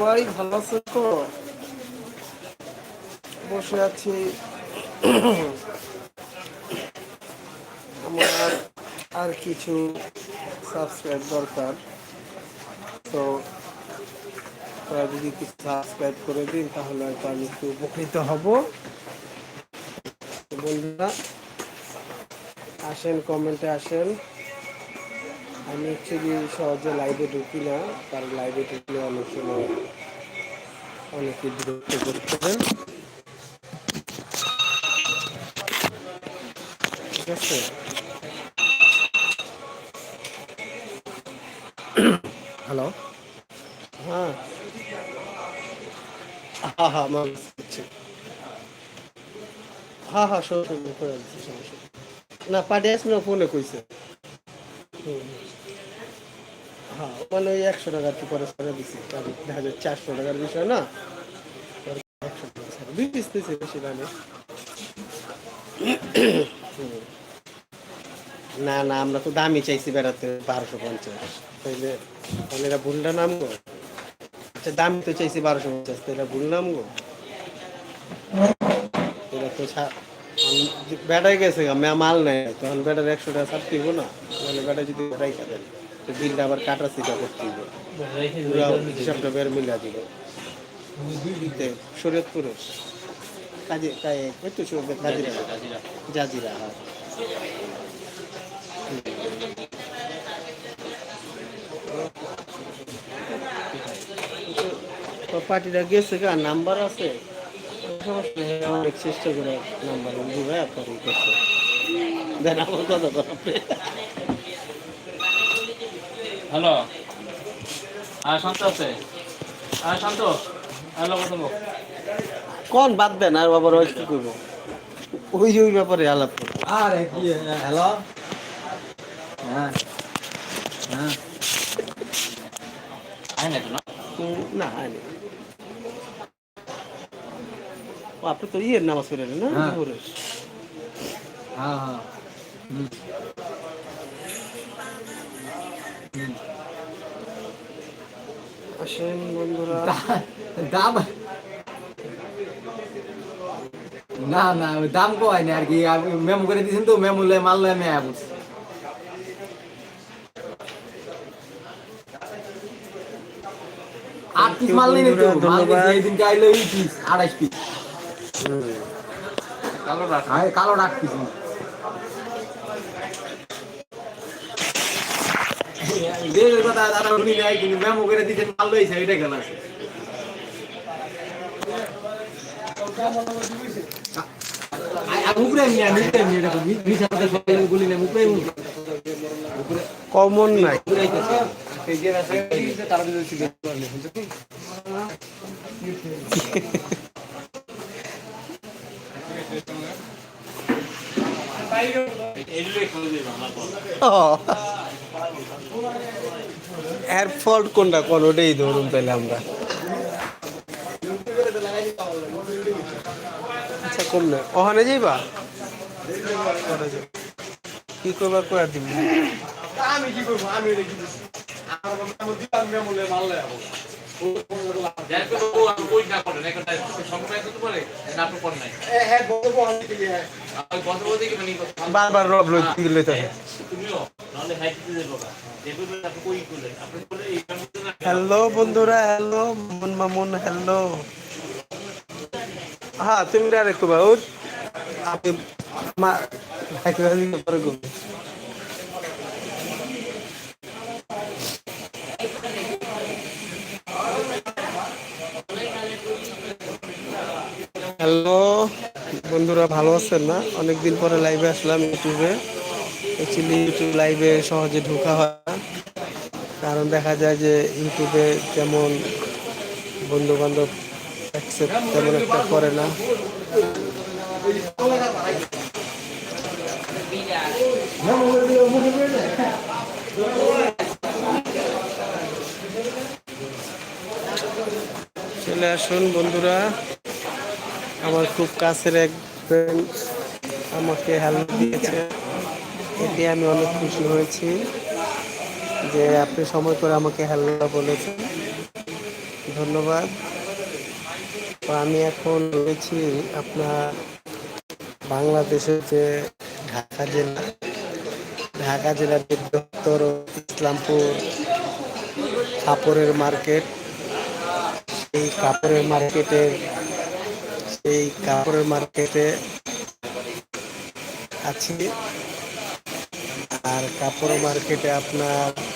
ভাই ভালো আছো তো? বসে আছি। আমার আর কিছু সাবস্ক্রাইব দরকার। তো আপনারা যদি কিছু সাবস্ক্রাইব করে দিন, তাহলে হয়তো আমি একটু উপকৃত হব। বন্ধুরা, আসেন কমেন্টে আসেন। আমি অ্যাকচুয়ালি সহজে লাইভে ঢুকি না কারণ লাইভে ঢুকলে অনেক সময় অনেকে বিরক্ত করতে পারেন ঠিক আছে? হ্যালো হ্যাঁ। হ্যাঁ হ্যাঁ বুঝছি। হ্যাঁ হ্যাঁ সব সমস্যা না না ফোনে কইছে। হুম, মানে ওই একশো টাকা কি পরে করে দিছি। দেখা যায় চারশো টাকার বিষয় না। না না আমরা তো দামি চাইছি বেড়াতে বারোশো পঞ্চাশ। তাইলে তাহলে এটা ভুলটা নাম গো? আচ্ছা দাম তো চাইছি বারোশো পঞ্চাশ তো এটা ভুল নাম গো? তো বেটায় গেছে মাল নেই তখন বেটার একশো টাকা ছাড় দিব না। মানে বেটা যদি রাইখা দেন তো বিলটা আবার কাটা সিটা করতে পুরা হিসাবটা বের মিলা দিব। তে শরীয়তপুরে কাজে তো কাজিরা। জাজিরা হ্যাঁ। তো পার্টিটা গেছে গা, নাম্বার আছে। অনেক চেষ্টা করে নাম্বার আপনার দেন আমার কথা হ্যালো। হ্যাঁ শান্ত আছে। হ্যাঁ শান্ত। হ্যালো প্রথম কোন বাদ দেন আর বাবার ওই কি করব ওই ওই ব্যাপারে আলাপ করব। আরে কি হ্যালো? হ্যাঁ হ্যাঁ। আয় না তো না। না হয়নি ও আপনি তো ইয়ের নামাজ পড়েন না? হ্যাঁ। দুপুরের? হ্যাঁ আসেন বন্ধুরা। দাম না না দাম কয় না আর কি। মেমো করে দিয়েছেন তো মেমো লে মাল লে মেয়ে বুঝ আট পিস মাল নেই তো মাল এই পিস আড়াইশ পিস। কালো কালো আট পিস। দেবের কথা তারা উনি নেয় কিন্তু মেমো করে আছে। এটা মিশা কথা সবাই গুলি এমনি। কমন নাই। এর ফল্ট কোনটা? কোন ওটাই ধরুন তাহলে আমরা। আচ্ছা কম না। ওখানে যাইবা? কি করবা কয়ার দিব আমি কি করব? আমি করে? বারবার রব লই লইতে হয়। তুমিও নাহলে হাইট দিতে হ্যালো বন্ধুরা হ্যালো মামুন মামুন হ্যালো হ্যাঁ তুমি করবা ও আপনি পরে হ্যালো বন্ধুরা, ভালো আছেন না? অনেকদিন পরে লাইভে আসলাম ইউটিউবে। অ্যাকচুয়ালি ইউটিউব লাইভে সহজে ঢোকা হয়। কারণ দেখা যায় যে ইউটিউবে তেমন বন্ধু বান্ধব তেমন একটা করে না। চলে আসুন বন্ধুরা, আমার খুব কাছের এক ফ্রেন্ড আমাকে হেল্প দিয়েছে। এতে আমি অনেক খুশি হয়েছি। যে আপনি সময় করে আমাকে হ্যালো বলেছেন। ধন্যবাদ। তো আমি এখন রয়েছি আপনার বাংলাদেশের যে ঢাকা জেলা। ঢাকা জেলার যে বৃহত্তর ইসলামপুর কাপড়ের মার্কেট। সেই কাপড়ের মার্কেটে, সেই কাপড়ের মার্কেটে আছি। আর কাপড় মার্কেটে আপনার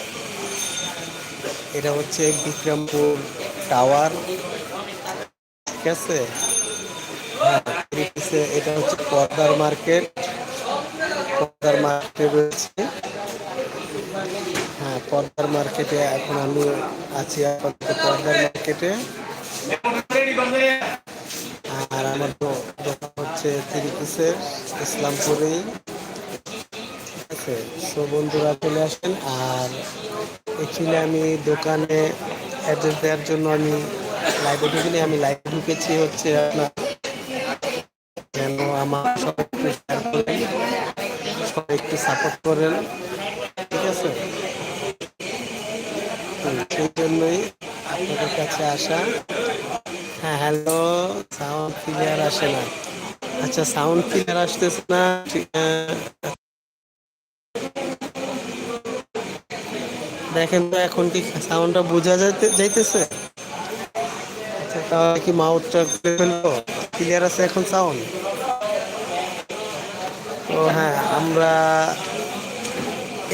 এটা হচ্ছে বিক্রমপুর টাওয়ার। ঠিক আছে? হ্যাঁ, এটা হচ্ছে পর্দার মার্কেট। পর্দার মার্কেটে রয়েছে। হ্যাঁ পর্দার মার্কেটে এখন আমি আছি পর্দার মার্কেটে। আর আমার দোকান হচ্ছে থ্রি পিসের ইসলামপুরেই। আছে। সো বন্ধুরা চলে আসেন, আর অ্যাকচুয়ালি আমি দোকানে অ্যাড্রেস দেওয়ার জন্য আমি লাইভে ঢুকিনি, আমি লাইভে ঢুকেছি হচ্ছে আপনার যেন আমার সবাই একটু সবাই একটু সাপোর্ট করেন, ঠিক আছে? সেই জন্যই আপনাদের কাছে আসা। হ্যাঁ হ্যালো সাউন্ড ক্লিয়ার আসে না। আচ্ছা সাউন্ড ক্লিয়ার আসতেছে না দেখেন তো এখন কি সাউন্ডটা বোঝা যাইতে যাইতেছে? আচ্ছা তাহলে কি মাউথটা খুলে ফেলব? ক্লিয়ার আছে এখন সাউন্ড তো হ্যাঁ আমরা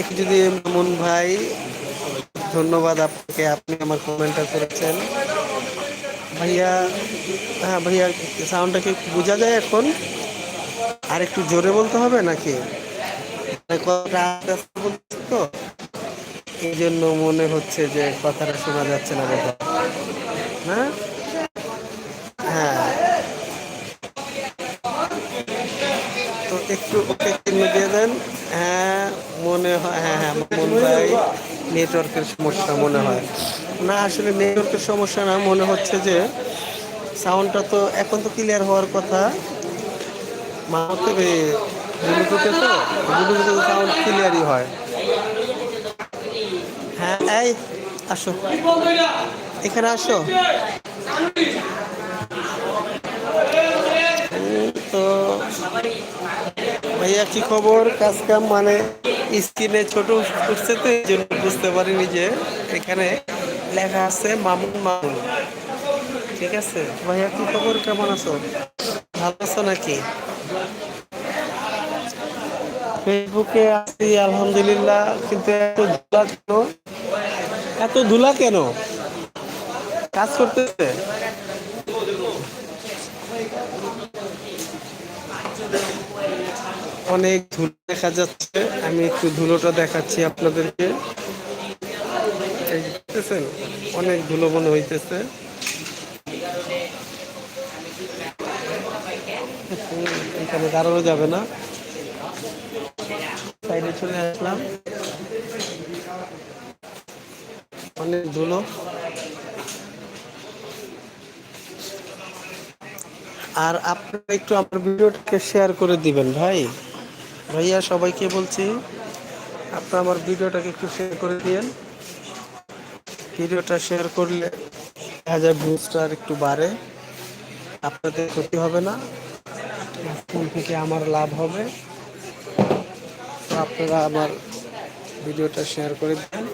একটু যদি মামুন ভাই, ধন্যবাদ আপনাকে, আপনি আমার কমেন্টটা করেছেন। ভাইয়া হ্যাঁ ভাইয়া সাউন্ডটা কি বোঝা যায় এখন? আর একটু জোরে বলতে হবে নাকি? মানে কথাটা বলছি তো? এই জন্য মনে হচ্ছে যে কথাটা শোনা যাচ্ছে না বোধ হ্যাঁ? হ্যাঁ। তো একটু ওকে চিহ্ন দিয়ে দেন। হ্যাঁ মনে হয় হ্যাঁ হ্যাঁ মন ভাই, নেটওয়ার্কের সমস্যা মনে হয়। না, আসলে নেটওয়ার্কের সমস্যা না, মনে হচ্ছে যে সাউন্ডটা তো এখন তো ক্লিয়ার হওয়ার কথা। মা হচ্ছে ব্লুটুথে তো ব্লুটুথে তো সাউন্ড ক্লিয়ারই হয়। হ্যাঁ এই, আসো। এখানে আসো। তো, ভাইয়া কি খবর? কাজ কাম মানে স্ক্রিনে ছোট উঠছে তো, এই জন্য বুঝতে পারিনি যে এখানে লেখা আছে মামুন মামুন। ঠিক আছে? ভাইয়া, কি খবর? কেমন আছো? ভালো আছো নাকি? ফেসবুকে আছি, আলহামদুলিল্লাহ, কিন্তু এত ধুলা কেন এত ধুলা কেন? কাজ করতেছে? অনেক ধুলো দেখা যাচ্ছে। আমি একটু ধুলোটা দেখাচ্ছি আপনাদেরকে। অনেক ধুলো মনে হইতেছে। এখানে দাঁড়ানো যাবে না। সাইডে চলে আসলাম। অনেক ধুলো। আর আপনারা একটু আমার ভিডিওটাকে শেয়ার করে দিবেন ভাই। ভাইয়া সবাইকে বলছি, আপনারা আমার ভিডিওটাকে একটু শেয়ার করে দিয়েন। ভিডিওটা শেয়ার করলে হাজার ভিউজটা আর একটু বাড়ে। আপনাদের ক্ষতি হবে না। ফোন থেকে আমার লাভ হবে। আপনারা আমার ভিডিওটা শেয়ার করে দেন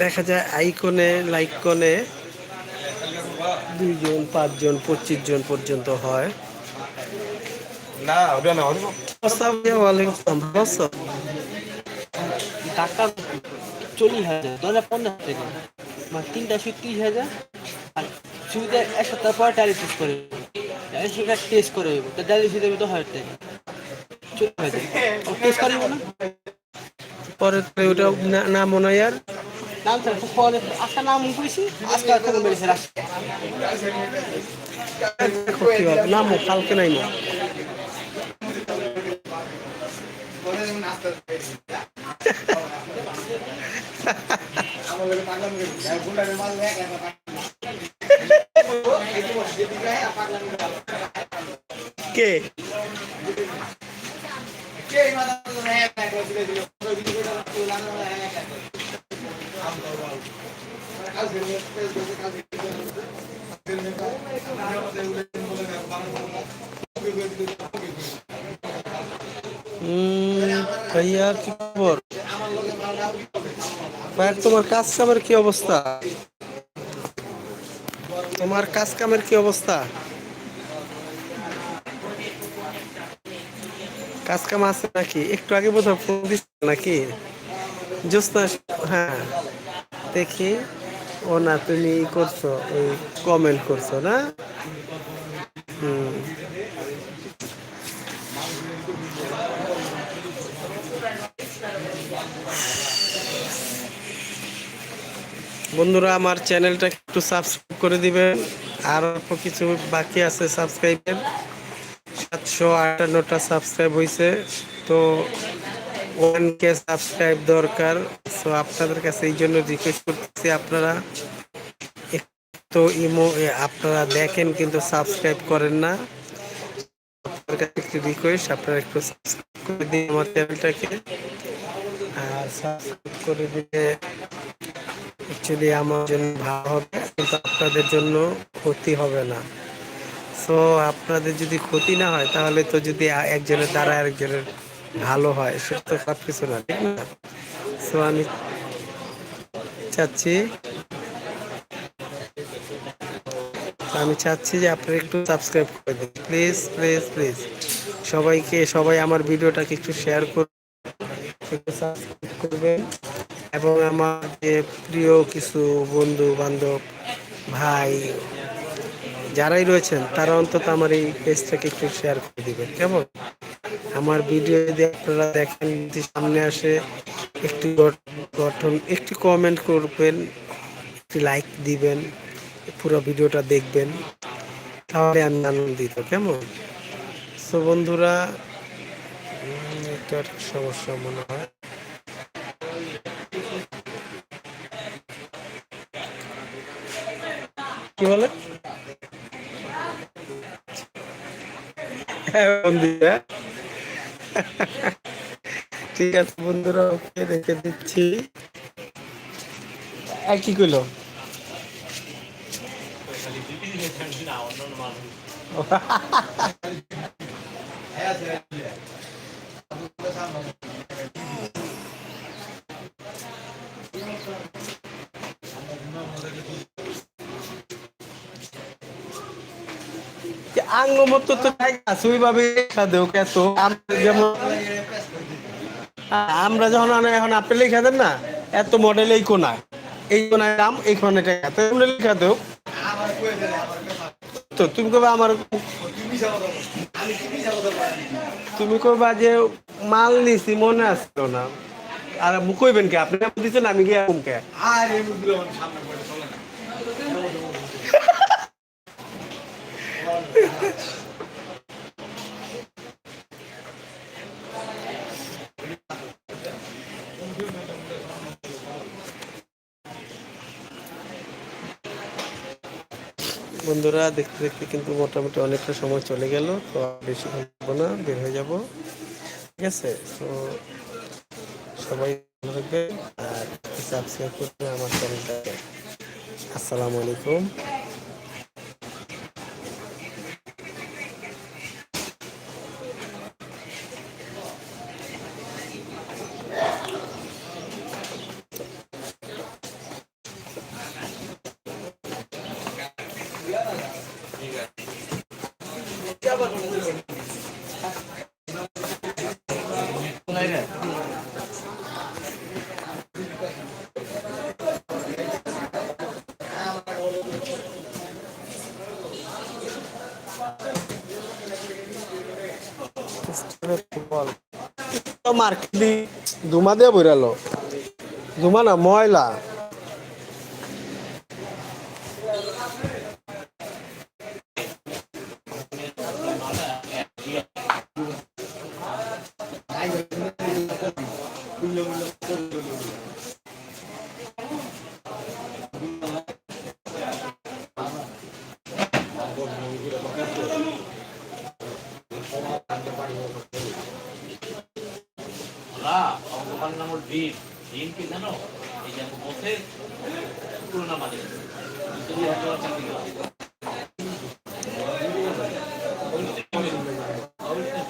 দেখা যায় আইকনে লাইক কনে দুইজন পাঁচজন পঁচিশ জন পর্যন্ত হয়? টাকা চল্লিশ হাজার দু হাজার টাকা। মানে তিরিশ হাজার আর সুবিধা এক সপ্তাহ পর ডায়ালিসিস করে ডায়ালিসিসটা টেস্ট করে দেবো তো ডায়ালিসিস দেবে তো হাজার টাকা চল্লিশ হাজার। টেস্ট করিব না? পরে ওটা না- না মনে হয় আর নাম স্যার পরে আজকে নাম করেছি আজকে কি হবে নামো কালকে নাই না কে? উম, ভাইয়া কি খবর? তোমার কাজ কামের কি অবস্থা? তোমার কাজ কামের কি অবস্থা? কাজ কাম আছে নাকি? একটু আগে বোধহয় ফোন দিচ্ছে নাকি? জ্যোৎস্না হ্যাঁ দেখি। ও না, তুমি করছ, ওই কমেন্ট করছ, না? হুম। বন্ধুরা, আমার চ্যানেলটা একটু সাবস্ক্রাইব করে দিবেন আর অল্প কিছু বাকি আছে সাবস্ক্রাইবের সাতশো আটান্নটা সাবস্ক্রাইব হয়েছে তো ওয়ান কে সাবস্ক্রাইব দরকার। সো আপনাদের কাছে এই জন্য রিকোয়েস্ট করতেছি, আপনারা তো ইমো আপনারা দেখেন কিন্তু সাবস্ক্রাইব করেন না। আপনাদের কাছে একটু রিকোয়েস্ট আপনারা একটু সাবস্ক্রাইব করে দিন আমার চ্যানেলটাকে আর সাবস্ক্রাইব করে দিলে অ্যাকচুয়ালি আমার জন্য ভালো হবে, কিন্তু আপনাদের জন্য ক্ষতি হবে না। সো আপনাদের যদি ক্ষতি না হয়, তাহলে তো যদি একজনের দ্বারা আরেকজনের ভালো হয় সেটা তো সব কিছু না, ঠিক না? সো আমি চাচ্ছি আমি চাচ্ছি যে আপনারা একটু সাবস্ক্রাইব করে দিন। প্লিজ প্লিজ প্লিজ সবাইকে, সবাই আমার ভিডিওটাকে একটু শেয়ার করবেন। এবং আমার যে প্রিয় কিছু বন্ধু, বান্ধব, ভাই, যারাই রয়েছেন, তারা অন্তত আমার এই পেজটাকে একটু শেয়ার করে দিবেন। কেমন? আমার ভিডিও যদি আপনারা দেখেন, যদি সামনে আসে, একটি গঠন, একটি কমেন্ট করবেন, একটি লাইক দিবেন, পুরো ভিডিওটা দেখবেন, তাহলে আমি আনন্দিত, কেমন? সো বন্ধুরা এটা সমস্যা মনে হয়। কি বলে? হ্যাঁ বন্ধুরা। ঠিক আছে বন্ধুরা ওকে রেখে দিচ্ছি। কি কইলো? আঙ্গ মতো তো আছে, ওইভাবে দেও আমরা যেমন আমরা যখন এখন আপনি লেখা দেন না, এত মডেল এই কোনায়। এই কোনায় দাম, এই কোনায় টাকা। তো লেখা দেও। তো তুমি কবে আমার তুমি কবা যে মাল নিছি, মনে আসতো না। আর কইবেন কি, আপনি দিচ্ছেন আমি গিয়ে কে? বন্ধুরা, দেখতে দেখতে কিন্তু মোটামুটি অনেকটা সময় চলে গেল, তো বেশি থাকব না, বের হয়ে যাব। ঠিক আছে? তো সবাই ভালো থাকবেন, আর সাবস্ক্রাইব করবেন আমার চ্যানেলটাকে আসসালামু আলাইকুম। মার্কেট ধুমা দিয়ে বইরালো। ধুমা না ময়লা। নাম ডিম। ডিম কি জানো? এই যে একটা চাকরি করে অবশ্যই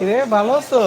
রে ভালো আছো